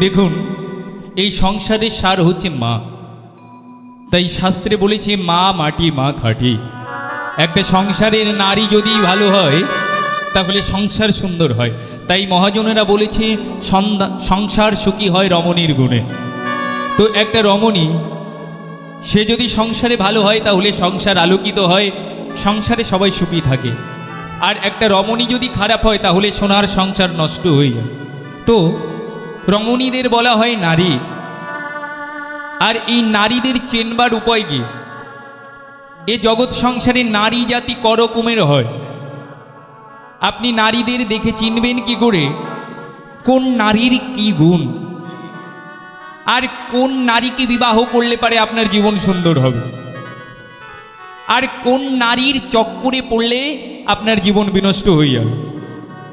দেখুন, এই সংসারের সার হচ্ছে মা। তাই শাস্ত্রে বলেছে, মা মাটি, মা খাটি একটা সংসারের নারী যদি ভালো হয়, তাহলে সংসার সুন্দর হয়। তাই মহাজনেরা বলেছে সংসার সুখী হয় রমণীর গুণে। তো একটা রমণী, সে যদি সংসারে ভালো হয়, তাহলে সংসার আলোকিত হয়, সংসারে সবাই সুখী থাকে। আর একটা রমণী যদি খারাপ হয়, তাহলে সোনার সংসার নষ্ট হয়ে যায়। তো রমণীদের বলা হয় নারী। আর এই নারীদের চেনবার উপায় কি? এ জগৎ সংসারে নারী জাতি করকমের হয়। আপনি নারীদের দেখে চিনবেন কি করে? কোন নারীর কি গুণ? আর কোন নারীকে বিবাহ করলে পারে আপনার জীবন সুন্দর হবে? আর কোন নারীর চক্করে পড়লে আপনার জীবন বিনষ্ট হয়ে যাবে?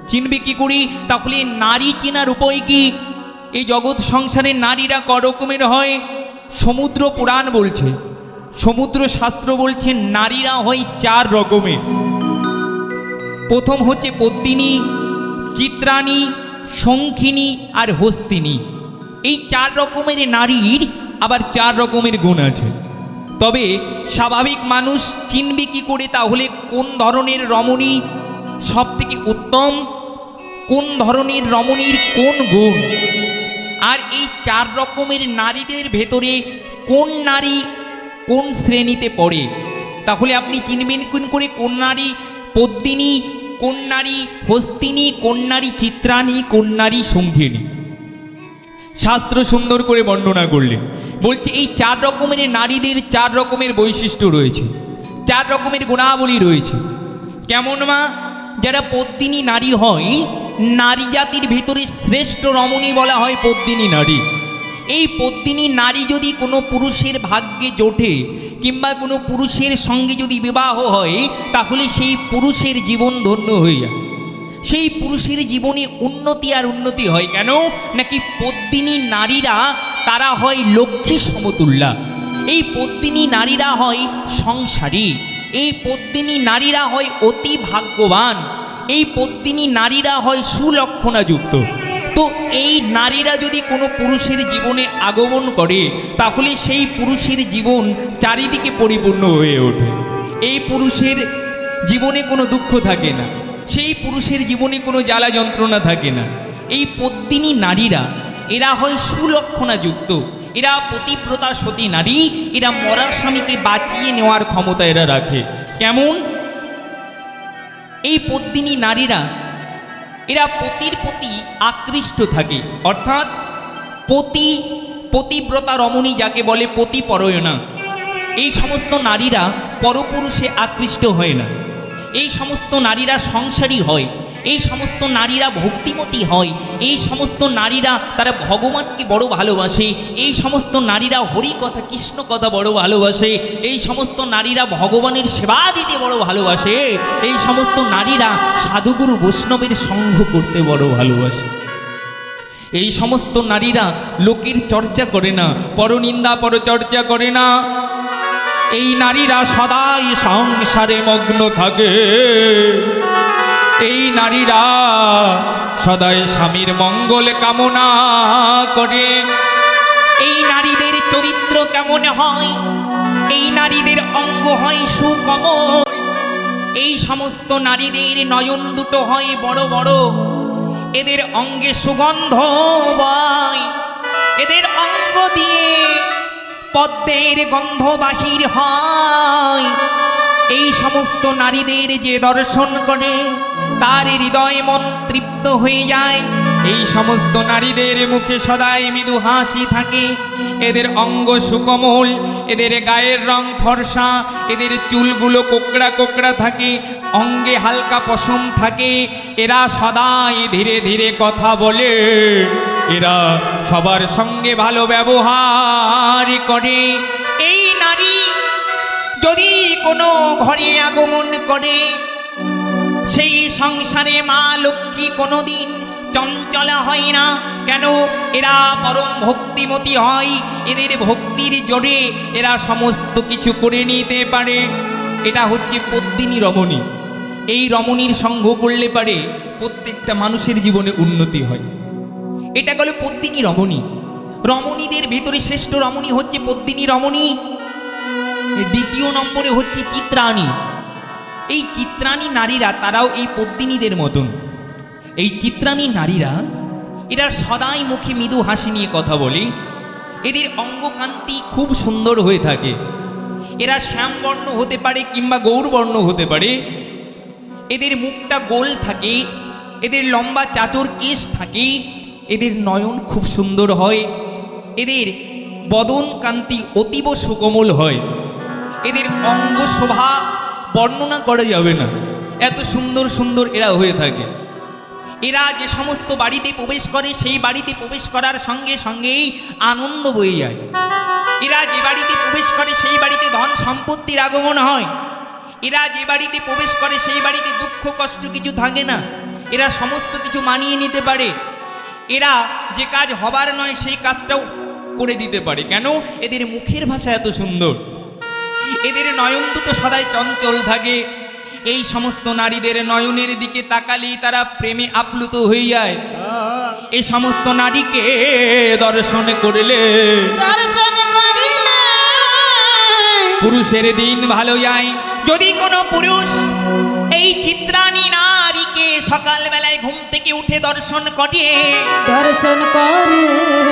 চিনবে কি করি? তাহলে নারী চেনার উপায় কি? এই জগৎ সংসারে নারীরা করকমের হয়। সমুদ্র পুরাণ বলছে, সমুদ্র শাস্ত্র বলছে, নারীরা হয় চার রকমের। প্রথম হচ্ছে পদ্মিনী চিত্রাণী শঙ্খিনী আর হস্তিনী। এই চার রকমের নারীর আবার চার রকমের গুণ আছে। তবে স্বাভাবিক মানুষ চিনবে কি করে তাহলে কোন ধরনের রমণী সব থেকে উত্তম, কোন ধরনের রমণীর কোন গুণ। আর এই চার রকমের নারীদের ভেতরে কোন নারী কোন শ্রেণীতে পড়ে? তাহলে আপনি চিনবেন কোন করে কোন নারী পদ্মিনী, কোন নারী হস্তিনী, কোন নারী চিত্রাণী কোন নারী সঙ্গিনী শাস্ত্র সুন্দর করে বর্ণনা করলেন। বলছে এই চার রকমের নারীদের চার রকমের বৈশিষ্ট্য রয়েছে। চার রকমের গুণাবলী রয়েছে। কেমন মা? যারা পদ্মিনী নারী হয় নারী জাতির ভিতরে শ্রেষ্ঠ রমণী বলা হয় পদ্মিনী নারী। এই পদ্মিনী নারী যদি কোনো পুরুষের ভাগ্যে জোটে কিংবা কোনো পুরুষের সঙ্গে যদি বিবাহ হয়, তাহলে সেই পুরুষের জীবন ধন্য হয়ে যায়। সেই পুরুষের জীবনে উন্নতি আর উন্নতি হয় কেন? নাকি পদ্মিনী নারীরা, তারা হয় লক্ষ্মী সমতুল্যা। এই পদ্মিনী নারীরা হয় সংসারী। এই পদ্মিনী নারীরা হয় অতি ভাগ্যবান। এই পদ্মিনী নারীরা হয় সুলক্ষণাযুক্ত। তো এই নারীরা যদি কোনো পুরুষের জীবনে আগমন করে, তাহলে সেই পুরুষের জীবন চারিদিকে পরিপূর্ণ হয়ে ওঠে। এই পুরুষের জীবনে কোনো দুঃখ থাকে না। সেই পুরুষের জীবনে কোনো জ্বালা যন্ত্রণা থাকে না। এই পদ্মিনী নারীরা, এরা হয় সুলক্ষণাযুক্ত। এরা পতিব্রতা সতী নারী, এরা মরার স্বামীকে বাঁচিয়ে নেওয়ার ক্ষমতা এরা রাখে। কেমন? এই পদ্মিনী নারীরা, এরা পতির প্রতি আকৃষ্ট থাকে। অর্থাৎ পতি, পতিব্রতা রমণী যাকে বলে পতি পরয়না এই সমস্ত নারীরা পরপুরুষে আকৃষ্ট হয় না। এই সমস্ত নারীরা সংসারী হয়। এই সমস্ত নারীরা ভক্তিমতী হয়, এই সমস্ত নারীরা তারা ভগবানকে বড় ভালোবাসে, এই সমস্ত নারীরা হরি কথা, কৃষ্ণ কথা বড় ভালোবাসে, এই সমস্ত নারীরা ভগবানের সেবা দিতে বড় ভালোবাসে, এই সমস্ত নারীরা সাধুগুরু বৈষ্ণবের সঙ্গ করতে বড় ভালোবাসে। এই সমস্ত নারীরা লোকের চর্চা করে না, পরনিন্দা পরচর্চা করে না। এই নারীরা সদাই সংসারে মগ্ন থাকে। এই নারীরা সদাই স্বামীর মঙ্গল কামনা করে। এই নারীদের চরিত্র কেমন হয়? এই নারীদের অঙ্গ হয় সুকমল। এই সমস্ত নারীদের নয়ন দুটো হয় বড় বড়। এদের অঙ্গে সুগন্ধ বয়। এদের অঙ্গ দিয়ে পদ্মের গন্ধ বাহির হয়। এই সমস্ত নারীদের যে দর্শন করে তার হৃদয় মন তৃপ্ত হয়ে যায়। এই সমস্ত নারীদের মুখে সদাই মৃদু হাসি থাকে। এদের অঙ্গ সুকমল, এদের গায়ের রং ফর্সা, এদের চুলগুলো কোকড়া কোকড়া থাকে, অঙ্গে হালকা পশম থাকে। এরা সদাই ধীরে ধীরে কথা বলে। এরা সবার সঙ্গে ভালো ব্যবহার করে। এই নারী যদি কোনো ঘরে আগমন করে সেই সংসারে মা লক্ষ্মী কোনোদিন চঞ্চলা হয় না। কেন? এরা পরম ভক্তিমতী হয়। এদের ভক্তির জোরে এরা সমস্ত কিছু করে নিতে পারে। এটা হচ্ছে পদ্মিনী রমণী। এই রমণীর সঙ্গ করলে পারে প্রত্যেকটা মানুষের জীবনে উন্নতি হয়। এটা গেল পদ্মিনী রমণী। রমণীদের ভেতরে শ্রেষ্ঠ রমণী হচ্ছে পদ্মিনী রমণী। দ্বিতীয় নম্বরে হচ্ছে চিত্রাণী। এই চিত্রাণী নারীরা তারাও এই পদ্মিনীদের মতন। এই চিত্রাণী নারীরা, এরা সদাই মুখে মৃদু হাসি নিয়ে কথা বলে। এদের অঙ্গকান্তি খুব সুন্দর হয়ে থাকে। এরা শ্যামবর্ণ হতে পারে কিংবা গৌরবর্ণ হতে পারে। এদের মুখটা গোল থাকে, এদের লম্বা চাচর কেশ থাকে, এদের নয়ন খুব সুন্দর হয়, এদের বদন কান্তি অতীব সুকোমল হয়, এদের অঙ্গ শোভা বর্ণনা করা যাবে না। এত সুন্দর সুন্দর এরা হয়ে থাকে। এরা যে সমস্ত বাড়িতে প্রবেশ করে, সেই বাড়িতে প্রবেশ করার সঙ্গে সঙ্গেই আনন্দ বয়ে যায়। এরা যে বাড়িতে প্রবেশ করে, সেই বাড়িতে ধন সম্পত্তির আগমন হয়। এরা যে বাড়িতে প্রবেশ করে, সেই বাড়িতে দুঃখ, কষ্ট কিছু থাকে না। এরা সমস্ত কিছু মানিয়ে নিতে পারে। এরা যে কাজ হবার নয়, সেই কাজটাও করে দিতে পারে। কেন? এদের মুখের ভাষা এত সুন্দর। এদের নয়ন দুটো সদাই চঞ্চল থাকে এই সমস্ত নারীদের নয়নের দিকে তাকালেই তারা প্রেমে আপ্লুত হয়ে যায় এই সমস্ত নারীকে দর্শন করলে। পুরুষের দিন ভালো যায় যদি কোনো পুরুষ এই চিত্রাণী নারীকে সকালবেলায় ঘুম থেকে উঠে দর্শন করে দর্শন করে।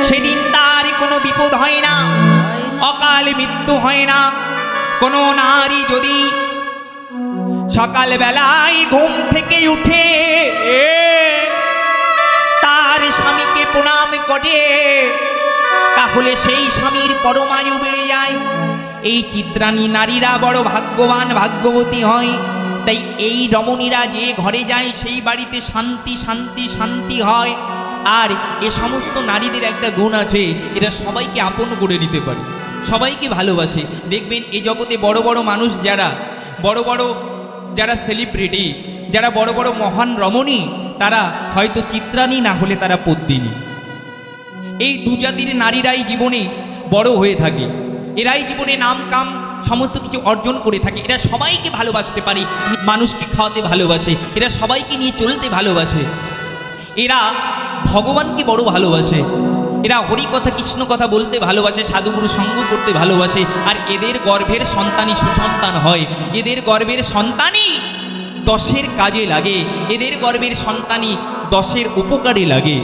সেদিন তার কোনো বিপদ হয় না। অকাল মৃত্যু হয় না। কোনো নারী যদি সকালবেলায় ঘুম থেকে উঠে তার স্বামীকে প্রণাম করে, তাহলে সেই স্বামীর পরমায়ু বেড়ে যায়। এই চিত্রাণী নারীরা বড় ভাগ্যবান, ভাগ্যবতী হয়। তাই এই রমণীরা যে ঘরে যায়, সেই বাড়িতে শান্তি শান্তি শান্তি হয়। আর এ সমস্ত নারীদের একটা গুণ আছে, এরা সবাইকে আপন করে নিতে পারে। সবাইকে ভালোবাসে। দেখবেন এ জগতে বড় বড় মানুষ যারা, বড় বড় যারা সেলিব্রিটি যারা বড় বড় মহান রমণী, তারা হয়তো চিত্রাণী না হলে তারা পদ্মিনী। এই দু জাতির নারীরাই জীবনে বড় হয়ে থাকে। এরাই জীবনে নাম, কাম, সমস্ত কিছু অর্জন করে থাকে। এরা সবাইকে ভালোবাসতে পারে, মানুষকে খাওয়াতে ভালোবাসে, এরা সবাইকে নিয়ে চলতে ভালোবাসে। এরা ভগবানকে বড় ভালোবাসে। এরা হরি কথা কৃষ্ণ কথা বলতে ভালোবাসে, সাধুগুরু সঙ্গ করতে ভালোবাসে। আর এদের গর্ভের সন্তানই সুসন্তান হয়। এদের গর্ভের সন্তানই দশের কাজে লাগে। এদের গর্ভের সন্তানই দশের উপকারে লাগে।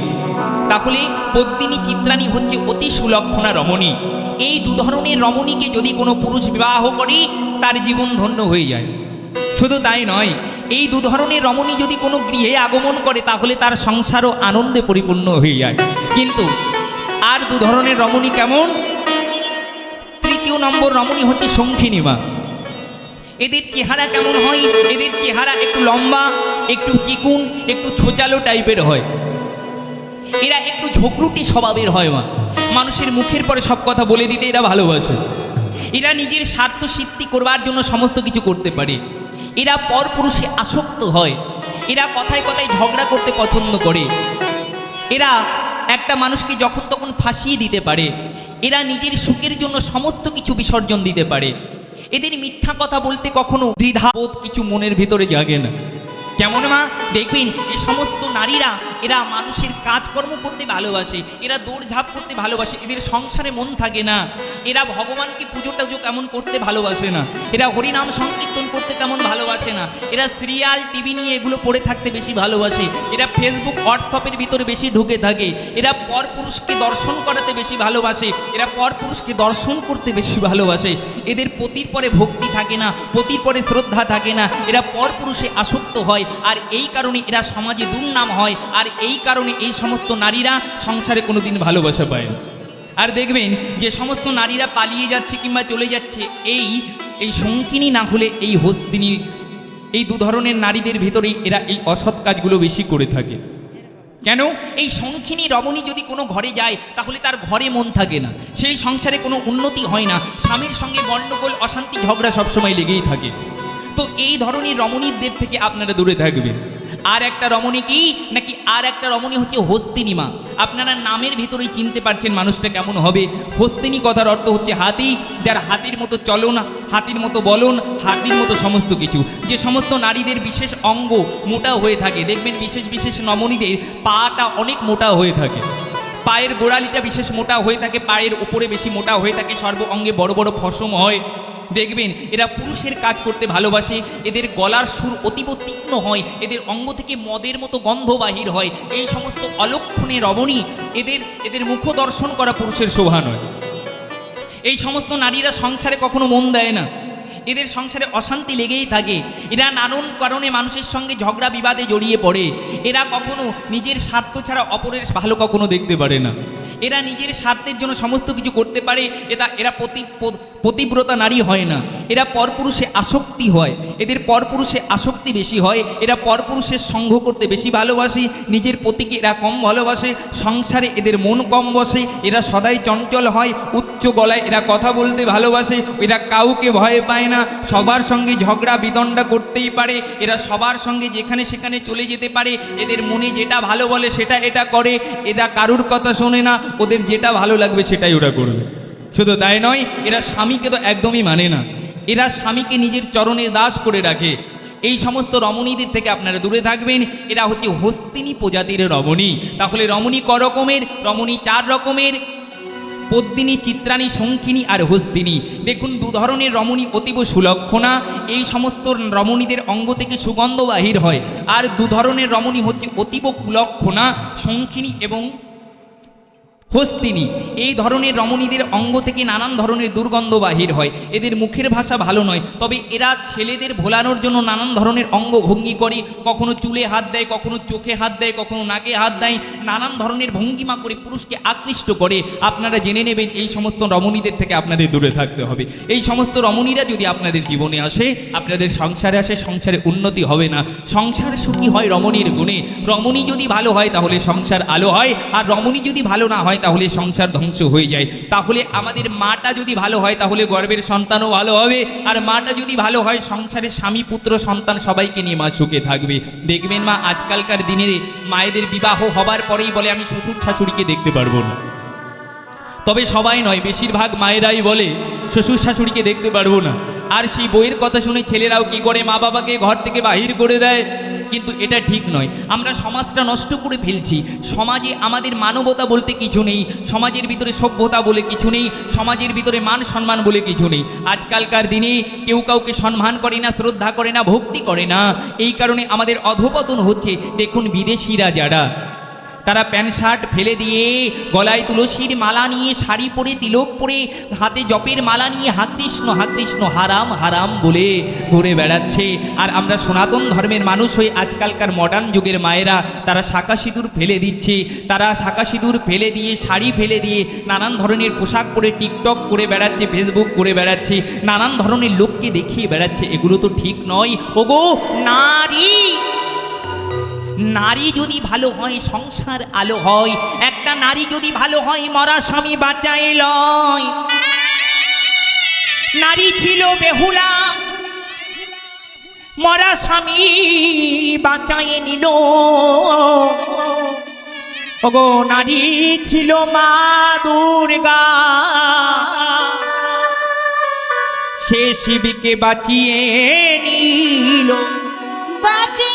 তাহলে পদ্মিনী চিত্রাণী হচ্ছে অতি সুলক্ষণা রমণী। এই দু ধরনের রমণীকে যদি কোনো পুরুষ বিবাহ করে, তার জীবন ধন্য হয়ে যায়। শুধু তাই নয়, এই দু ধরনের রমণী যদি কোনো গৃহে আগমন করে, তাহলে তার সংসারও আনন্দে পরিপূর্ণ হয়ে যায়। কিন্তু আর দু ধরনের রমণী কেমন? তৃতীয় নম্বর রমণী হচ্ছে শঙ্খিনী মা। এদের চেহারা কেমন হয়? এদের চেহারা একটু লম্বা, একটু চিকুন, একটু ছোচালো টাইপের হয়। এরা একটু ঝোঁকরুটি স্বভাবের হয় মা। মানুষের মুখের পরে সব কথা বলে দিতে এরা ভালোবাসে। এরা নিজের স্বার্থ সিদ্ধি করবার জন্য সমস্ত কিছু করতে পারে। এরা পরপুরুষে আসক্ত হয়। এরা কথায় কথায় ঝগড়া করতে পছন্দ করে। এরা একটা মানুষকে যখন তখন ফাঁসিয়ে দিতে পারে, এরা নিজের সুখের জন্য সমস্ত কিছু বিসর্জন দিতে পারে। এদের মিথ্যা কথা বলতে কখনো দ্বিধাবোধ কিছু মনের ভেতরে জাগে না। কেমন মা? দেখবেন, এ সমস্ত নারীরা, এরা মানুষের কাজকর্ম করতে ভালোবাসে, এরা দৌড়ঝাঁপ করতে ভালোবাসে, এদের সংসারে মন থাকে না। এরা ভগবানকে পুজো টুজো কেমন করতে ভালোবাসে না। এরা হরিনাম সংকীর্তন করতে তেমন ভালোবাসে না। এরা সিরিয়াল টিভি নিয়ে এগুলো পড়ে থাকতে বেশি ভালোবাসে। এরা ফেসবুক হোয়াটসঅ্যাপের ভিতরে বেশি ঢুকে থাকে। এরা পরপুরুষকে দর্শন করাতে বেশি ভালোবাসে। এরা পরপুরুষকে দর্শন করতে বেশি ভালোবাসে। এদের পতির পরে ভক্তি থাকে না পতির পরে শ্রদ্ধা থাকে না। এরা পরপুরুষে আসক্ত হয়। আর এই কারণে এরা সমাজে দুর্নাম হয়, আর এই কারণে এই সমস্ত নারীরা সংসারে কোনোদিন ভালোবাসা পায় আর দেখবেন যে সমস্ত নারীরা পালিয়ে যাচ্ছে কিংবা চলে যাচ্ছে, এই এই শঙ্কিনী না হলে এই হস্তিনী, এই দু ধরনের নারীদের ভেতরেই এরা এই অসৎ কাজগুলো বেশি করে থাকে। কেন? এই শঙ্খিনী রমণী যদি কোনো ঘরে যায়, তাহলে তার ঘরে মন থাকে না। সেই সংসারে কোনো উন্নতি হয় না। স্বামীর সঙ্গে গণ্ডগোল, অশান্তি, ঝগড়া সবসময় লেগেই থাকে। তো এই ধরনের রমণীদের থেকে আপনারা দূরে থাকবেন। আর একটা রমণী কি? নাকি আর একটা রমণী হচ্ছে হস্তিনী মা। আপনারা নামের ভিতরেই চিনতে পারছেন মানুষটা কেমন হবে। হস্তিনী কথার অর্থ হচ্ছে হাতি, যার হাতির মতো চলন হাতির মতো বলন হাতির মতো সমস্ত কিছু। যে সমস্ত নারীদের বিশেষ অঙ্গ মোটা হয়ে থাকে, দেখবেন বিশেষ বিশেষ রমণীদের পাটা অনেক মোটা হয়ে থাকে। পায়ের গোড়ালিটা বিশেষ মোটা হয়ে থাকে, পায়ের উপরে বেশি মোটা হয়ে থাকে, সর্ব অঙ্গে বড় বড় ফসম হয়। দেখবেন, এরা পুরুষের কাজ করতে ভালোবাসে, এদের গলার সুর অতীব তীক্ষ্ণ হয়, এদের অঙ্গ থেকে মদের মতো গন্ধ বাহির হয়, এই সমস্ত অলক্ষণে রমণী, এদের এদের মুখ দর্শন করা পুরুষের শোভা নয়। এই সমস্ত নারীরা সংসারে কখনো মন দেয় না। এদের সংসারে অশান্তি লেগেই থাকে। এরা নানান কারণে মানুষের সঙ্গে ঝগড়া বিবাদে জড়িয়ে পড়ে। এরা কখনো নিজের স্বার্থ ছাড়া অপরের ভালো কখনো দেখতে পারে না। এরা নিজের স্বার্থের জন্য সমস্ত কিছু করতে পারে, এটা, এরা প্রতি পতিব্রতা নারী হয় না। এরা পরপুরুষে আসক্তি হয়। এদের পরপুরুষে আসক্তি বেশি হয়। এরা পরপুরুষের সঙ্গ করতে বেশি ভালোবাসে। নিজের পতিকে এরা কম ভালোবাসে। সংসারে এদের মন কম বসে। এরা সদাই চঞ্চল হয়। উচ্চ গলায় এরা কথা বলতে ভালোবাসে। এরা কাউকে ভয় পায় না, সবার সঙ্গে ঝগড়া বিদণ্ডা করতেই পারে। এরা সবার সঙ্গে যেখানে সেখানে চলে যেতে পারে। এদের মনে যেটা ভালো বলে সেটা এটা করে। এরা কারুর কথা শোনে না, ওদের যেটা ভালো লাগবে সেটাই ওরা করবে। শুধু তাই নয়, এরা স্বামীকে তো একদমই মানে না। এরা স্বামীকে নিজের চরণে দাস করে রাখে। এই সমস্ত রমণীদের থেকে আপনারা দূরে থাকবেন। এরা হচ্ছে হস্তিনী প্রজাতির রমণী। তাহলে রমণী ক রকমের? রমণী চার রকমের। পদ্মিনী চিত্রাণী শঙ্খিনী আর হস্তিনী। দেখুন, দু ধরনের রমণী অতীব সুলক্ষণা। এই সমস্ত রমণীদের অঙ্গ থেকে সুগন্ধ বাহির হয়। আর দু ধরনের রমণী হচ্ছে অতীব কুলক্ষণা শঙ্খিনী এবং হস্তিনী। এই ধরনের রমণীদের অঙ্গ থেকে নানান ধরনের দুর্গন্ধ বাহির হয়। এদের মুখের ভাষা ভালো নয়, তবে এরা ছেলেদের ভোলানোর জন্য নানান ধরনের অঙ্গ ভঙ্গি করে। কখনো চুলে হাত দেয়, কখনো চোখে হাত দেয়, কখনো নাকে হাত দেয়। নানান ধরনের ভঙ্গিমা করে পুরুষকে আকৃষ্ট করে। আপনারা জেনে নেবেন, এই সমস্ত রমণীদের থেকে আপনাদের দূরে থাকতে হবে। এই সমস্ত রমণীরা যদি আপনাদের জীবনে আসে, আপনাদের সংসারে আসে, সংসারে উন্নতি হবে না। সংসার সুখী হয় রমণীর গুণে। রমণী যদি ভালো হয়, তাহলে সংসার আলো হয়। আর রমণী যদি ভালো না হয় তাহলে সংসার ধ্বংস হয়ে যায়। তাহলে আমাদের মাটা যদি ভালো হয়, তাহলে গর্বের সন্তানও ভালো হবে। আর মাটা যদি ভালো হয়, সংসারে স্বামী, পুত্র, সন্তান সবাইকে নিয়ে মা সুখে থাকবে। দেখবেন মা, আজকালকার দিনে মায়েদের বিবাহ হবার পরেই বলে, আমি শ্বশুর শাশুড়িকে দেখতে পারব না। তবে সবাই নয়, বেশিরভাগ মায়েরাই বলে, শ্বশুর শাশুড়িকে দেখতে পারব না। আর সেই বইয়ের কথা শুনে ছেলেরাও কি করে মা বাবাকে ঘর থেকে বাহির করে দেয়? কিন্তু এটা ঠিক নয়। আমরা সমাজটা নষ্ট করে ফেলছি। সমাজে আমাদের মানবতা বলতে কিছু নেই, সমাজের ভিতরে সভ্যতা বলে কিছু নেই, সমাজের ভিতরে মান সম্মান বলে কিছু নেই। আজকালকার দিনে কেউ কাউকে সম্মান করে না, শ্রদ্ধা করে না, ভক্তি করে না। এই কারণে আমাদের অধপতন হচ্ছে। দেখুন বিদেশিরা যারা তারা প্যান্ট শার্ট ফেলে দিয়ে গলায় তুলসীর মালা নিয়ে, শাড়ি পরে, তিলক পরে, হাতে জপের মালা নিয়ে হাত কৃষ্ণ হাত কৃষ্ণ, হারাম হারাম বলে ঘুরে বেড়াচ্ছে। আর আমরা সনাতন ধর্মের মানুষ হয়ে আজকালকার মডার্ন যুগের মায়েরা তারা শাঁকা সিঁদুর ফেলে দিচ্ছে। তারা শাঁকা সিঁদুর ফেলে দিয়ে, শাড়ি ফেলে দিয়ে নানান ধরনের পোশাক পরে টিকটক করে বেড়াচ্ছে ফেসবুক করে বেড়াচ্ছে, নানান ধরনের লোককে দেখিয়ে বেড়াচ্ছে। এগুলো তো ঠিক নয়। ওগো, নারী! নারী যদি ভালো হয়, সংসার আলো হয়। একটা নারী যদি ভালো হয়, মরা স্বামী বাঁচায় লয়। নারী ছিল বেহুলা, মরা স্বামী বাঁচায় নিল। ওগো, নারী ছিল মা দুর্গা। সে শিবকে বাঁচিয়ে নিল। বাঁচিয়ে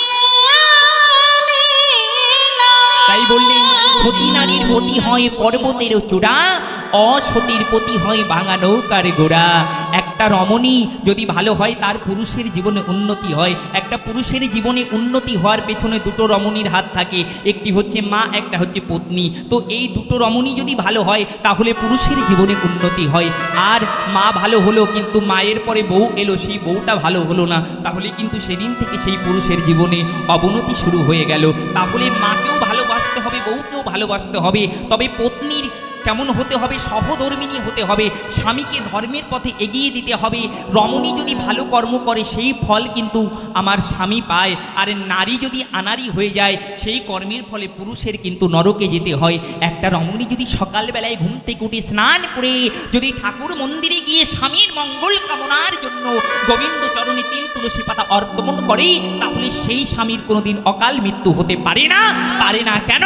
সতী নারীর পতি হয় পর্বতের চূড়া, অসতীর পতি হয় ভাঙা নৌকার গোড়া। একটা রমণী যদি ভালো হয়, তার পুরুষের জীবনে উন্নতি হয়। একটা পুরুষের জীবনে উন্নতি হওয়ার পেছনে দুটো রমণীর হাত থাকে। একটি হচ্ছে মা, একটা হচ্ছে পত্নী। তো এই দুটো রমণী যদি ভালো হয়, তাহলে পুরুষের জীবনে উন্নতি হয়। আর মা ভালো হলো, কিন্তু মায়ের পরে বউ এলো, সেই বউটা ভালো হলো না। তাহলে কিন্তু সেদিন থেকে সেই পুরুষের জীবনে অবনতি শুরু হয়ে গেল। তাহলে মাকেও ভালোবাসতে হবে, বউকেও ভালোবাসতে হবে। তবে পত্নীর কেমন হতে হবে সহধর্মিনী হতে হবে, স্বামীকে ধর্মের পথে এগিয়ে দিতে হবে। রমণী যদি ভালো কর্ম করে, সেই ফল কিন্তু আমার স্বামী পায়। আর নারী যদি আনারি হয়ে যায়, সেই কর্মের ফলে পুরুষের কিন্তু নরকে যেতে হয়। একটা রমণী যদি সকালবেলায় ঘুম থেকে উঠে স্নান করে, যদি ঠাকুর মন্দিরে গিয়ে স্বামীর মঙ্গল কামনার জন্য গোবিন্দ চরণে তিল, তুলসী পাতা অর্পণ করে, তাহলে সেই স্বামীর কোনোদিন অকাল মৃত্যু হতে পারে না। পারে না কেন?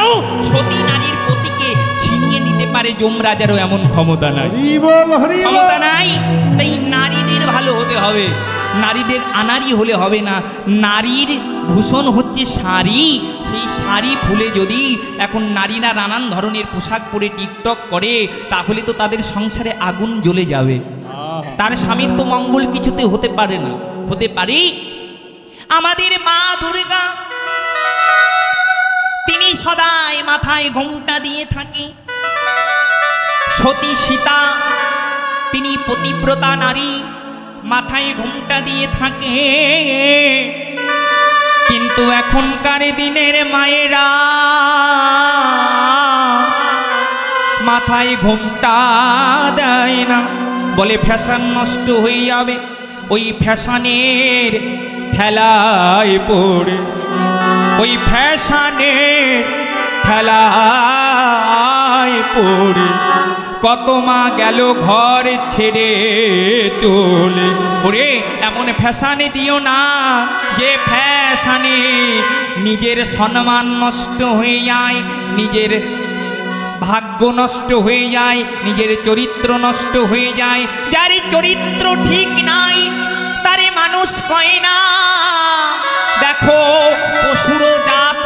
সতী নারীর পতিকে ছিনিয়ে নিতে পারে যমরাজারও এমন ক্ষমতা নাই। ক্ষমতা নাই তাই নারীদের ভালো হতে হবে। নারীদের আনারি হলে হবে না। নারীর ভূষণ হচ্ছে শাড়ি। সেই শাড়ি ফুলে যদি এখন নারীরা নানান ধরনের পোশাক পরে টিকটক করে তাহলে তো তাদের সংসারে আগুন জ্বলে যাবে। তার স্বামীর তো মঙ্গল কিছুতে হতে পারে না। হতে পারে আমাদের মা দুর্গা। তিনি সদায় মাথায় ঘোমটা দিয়ে থাকে। সতী সীতা, তিনি পতিব্রতা নারী, মাথায় ঘোমটা দিয়ে থাকে। কিন্তু এখনকার দিনের মায়েরা মাথায় ঘুমটা দেয় না। বলে ফ্যাশন নষ্ট হয়ে যাবে, ওই ফ্যাশনের ঠেলায় পড়ে। ওই ফ্যাশনের ঠেলায় পড়ে। কত মা গেল ঘর ছেড়ে চলে। ওরে, এমন ফ্যাশানে দিও না, যে ফ্যাশানে নিজের সম্মান নষ্ট হয়ে যায়, নিজের ভাগ্য নষ্ট হয়ে যায়, নিজের চরিত্র নষ্ট হয়ে যায়। যার চরিত্র ঠিক নাই, তারে মানুষ কয় না। দেখো, পশুরও জাত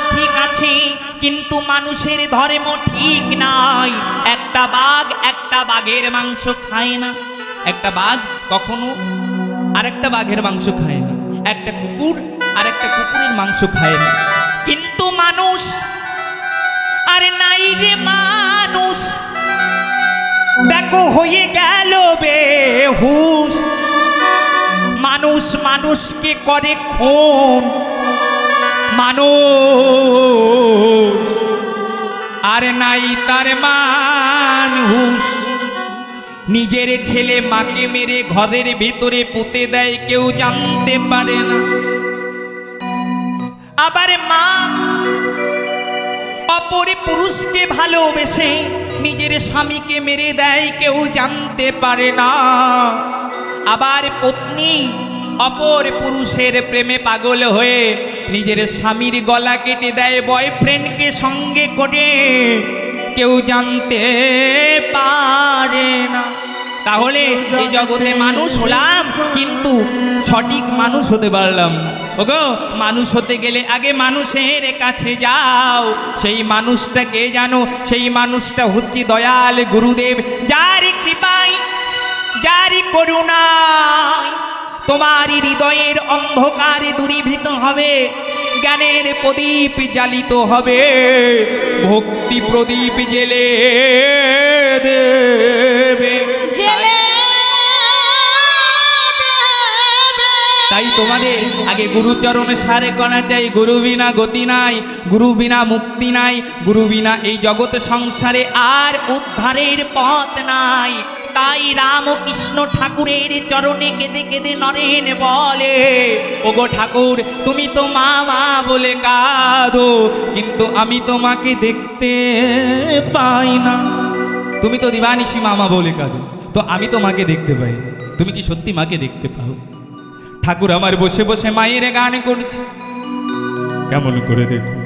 কিন্তু মানুষের ধর্ম ঠিক নাই। একটা বাঘ একটা বাঘের মাংস খায় না। একটা বাঘ কখনো আরেকটা বাঘের মাংস খায় না। একটা কুকুর আর একটা কুকুরের মাংস খায় না। কিন্তু মানুষ, আর নাই রে মানুষ, দেখো হয়ে গেল বে বেহুশ। মানুষ মানুষকে করে খুন। মানুষ আর নাই তার মানুষ নিজের ছেলে মাকে মেরে ঘরের ভেতরে পুঁতে দেয়, কেউ জানতে পারে না। আবার মা অপর পুরুষকে ভালোবেসে নিজের স্বামীকে মেরে দেয়, কেউ জানতে পারে না। আবার পত্নী অপর পুরুষের প্রেমে পাগল হয়ে নিজের স্বামীর গলা কেটে দেয় বয়ফ্রেন্ডকে সঙ্গে করে। কেউ জানতে পারে না। তাহলে এই জগতে মানুষ হলাম, কিন্তু সঠিক মানুষ হতে পারলাম। ওগো, মানুষ হতে গেলে আগে মানুষের কাছে যাও। সেই মানুষটাকে জানো? সেই মানুষটা হচ্ছে দয়াল গুরুদেব, যার কৃপায় যারই করুণায়। তোমার হৃদয়ের অন্ধকারে দূরীভূত হবে জ্ঞানের প্রদীপ জ্বালিত হবে। ভক্তি প্রদীপ জেলে দেবে। তাই তোমাদের আগে গুরুচরণে সারে করা চাই গুরু বিনা গতি নাই গুরু বিনা মুক্তি নাই গুরু বিনা এই জগৎ সংসারে আর উদ্ধারের পথ নাই। তাই রামকৃষ্ণ ঠাকুরের চরণে কেঁদে কেঁদে নরেন বলে, ওগো ঠাকুর, তুমি তো মা মা বলে কাঁদো, কিন্তু আমি তোমাকে দেখতে পাই না। তুমি তো দিবানিসি মামা বলে কাঁদো, তো আমি তোমাকে দেখতে পাই না। তুমি কি সত্যি মাকে দেখতে পাও? ঠাকুর আমার বসে বসে মায়ের গান করছে। কেমন করে দেখো?